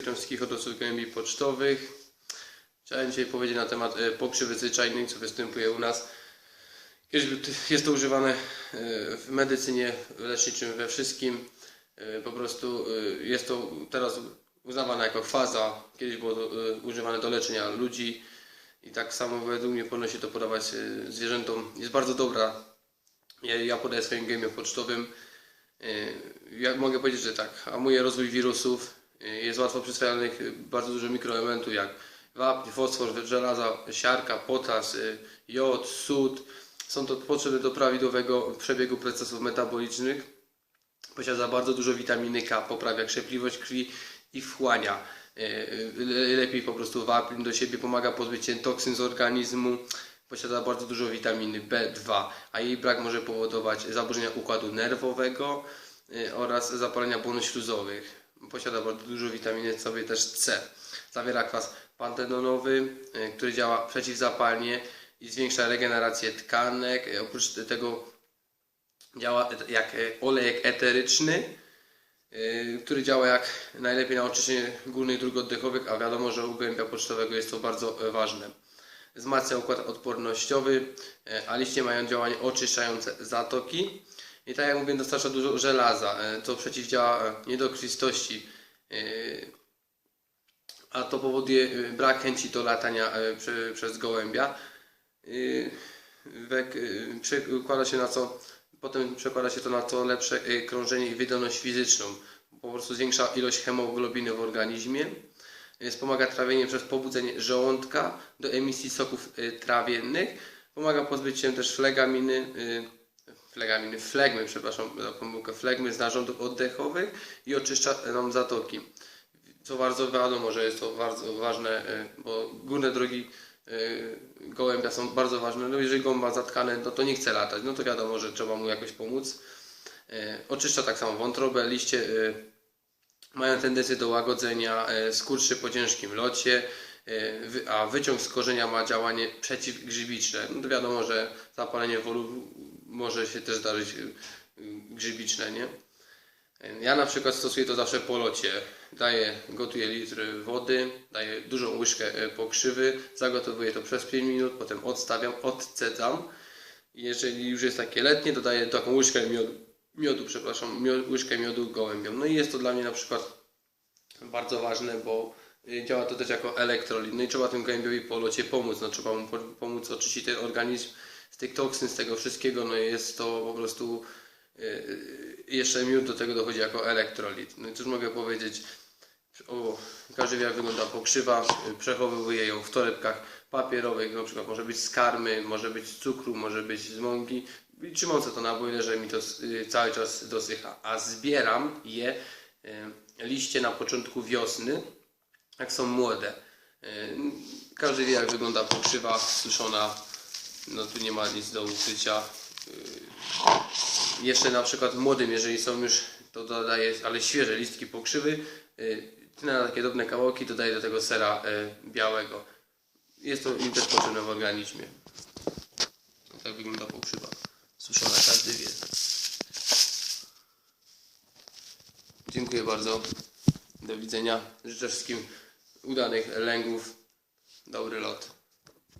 Witam wszystkich hodowców gołębi pocztowych. Chciałem dzisiaj powiedzieć na temat e, pokrzywy zwyczajnej, co występuje u nas. Jest to używane e, w medycynie, w leczniczym, we wszystkim. E, Po prostu jest to teraz uznawane jako faza. Kiedyś było to używane do leczenia ludzi i tak samo według mnie powinno się to podawać zwierzętom. Jest bardzo dobra. Ja, podaję swoim gejmie pocztowym. Ja mogę powiedzieć, że tak, hamuje rozwój wirusów, jest łatwo przyswajalnych e, bardzo dużo mikroelementów jak wapń, fosfor, żelaza, siarka, potas, e, jod, sód. Są to potrzebne do prawidłowego przebiegu procesów metabolicznych. Posiada bardzo dużo witaminy K, poprawia krzepliwość krwi i wchłania. Le- Lepiej po prostu wapń do siebie, pomaga pozbyć się toksyn z organizmu. Posiada bardzo dużo witaminy B2, a jej brak może powodować zaburzenia układu nerwowego y, oraz zapalenia błonów śluzowych. Posiada bardzo dużo witaminy sobie też C. Zawiera kwas pantenonowy, y, który działa przeciwzapalnie i zwiększa regenerację tkanek. Y, Oprócz tego działa jak e, olejek eteryczny, który działa jak najlepiej na oczyszczenie górnych dróg oddechowych, a wiadomo, że u gołębia pocztowego jest to bardzo e, ważne. Wzmacnia układ odpornościowy, e, a liście mają działanie oczyszczające zatoki. I tak jak mówię, dostarcza dużo żelaza, e, co przeciwdziała e, niedokrwistości, e, a to powoduje e, brak chęci do latania e, prze- przez gołębia. Przekłada się na co, potem przekłada się to na co lepsze krążenie i wydolność fizyczną. Po prostu zwiększa ilość hemoglobiny w organizmie. Wspomaga trawienie przez pobudzenie żołądka do emisji soków trawiennych. Pomaga pozbyć się też flegaminy, flegaminy, flegmy, przepraszam za pomyłkę, flegmy z narządów oddechowych i oczyszcza nam zatoki. Co bardzo wiadomo, że jest to bardzo ważne, y, bo górne drogi y, gołębia są bardzo ważne. No jeżeli gołąb ma zatkane, no to nie chce latać, no to wiadomo, że trzeba mu jakoś pomóc. Y, Oczyszcza tak samo wątrobę, liście mają tendencję do łagodzenia skurczy po ciężkim locie, a wyciąg z korzenia ma działanie przeciwgrzybiczne. No to wiadomo, że zapalenie wolu może się też zdarzyć y, y, grzybiczne, nie? Ja na przykład stosuję to zawsze po locie. Daję, gotuję litr wody, daję dużą łyżkę e, pokrzywy, zagotowuję to przez 5 minut, potem odstawiam, odcedzam. Jeżeli już jest takie letnie, dodaję taką łyżkę miodu, miodu przepraszam, łyżkę miodu gołębiom. No i jest to dla mnie na przykład bardzo ważne, bo y, działa to też jako elektrolit. No i trzeba tym gołębiowi po locie pomóc. No, trzeba mu po- pomóc oczyścić ten organizm z tych toksyn, z tego wszystkiego. No jest to po prostu y, jeszcze miód do tego dochodzi jako elektrolit. No i cóż mogę powiedzieć? O, jak wygląda pokrzywa. Y, Przechowywuję ją w torebkach papierowych, na przykład może być z karmy, może być z cukru, może być z mąki. I trzymam to na boilerze, mi to y, cały czas dosycha. A zbieram je y, liście na początku wiosny, jak są młode. Y, Każdy wie jak wygląda pokrzywa suszona. No tu nie ma nic do ukrycia. Y, Jeszcze na przykład młodym, jeżeli są już, to dodaję, ale świeże listki pokrzywy, y, tnę na takie drobne kawałki, dodaję do tego sera y, białego. Jest to im też potrzebne w organizmie. Tak wygląda pokrzywa. Suszona, każdy wie. Dziękuję bardzo. Do widzenia. Życzę wszystkim udanych lęgów. Dobry lot.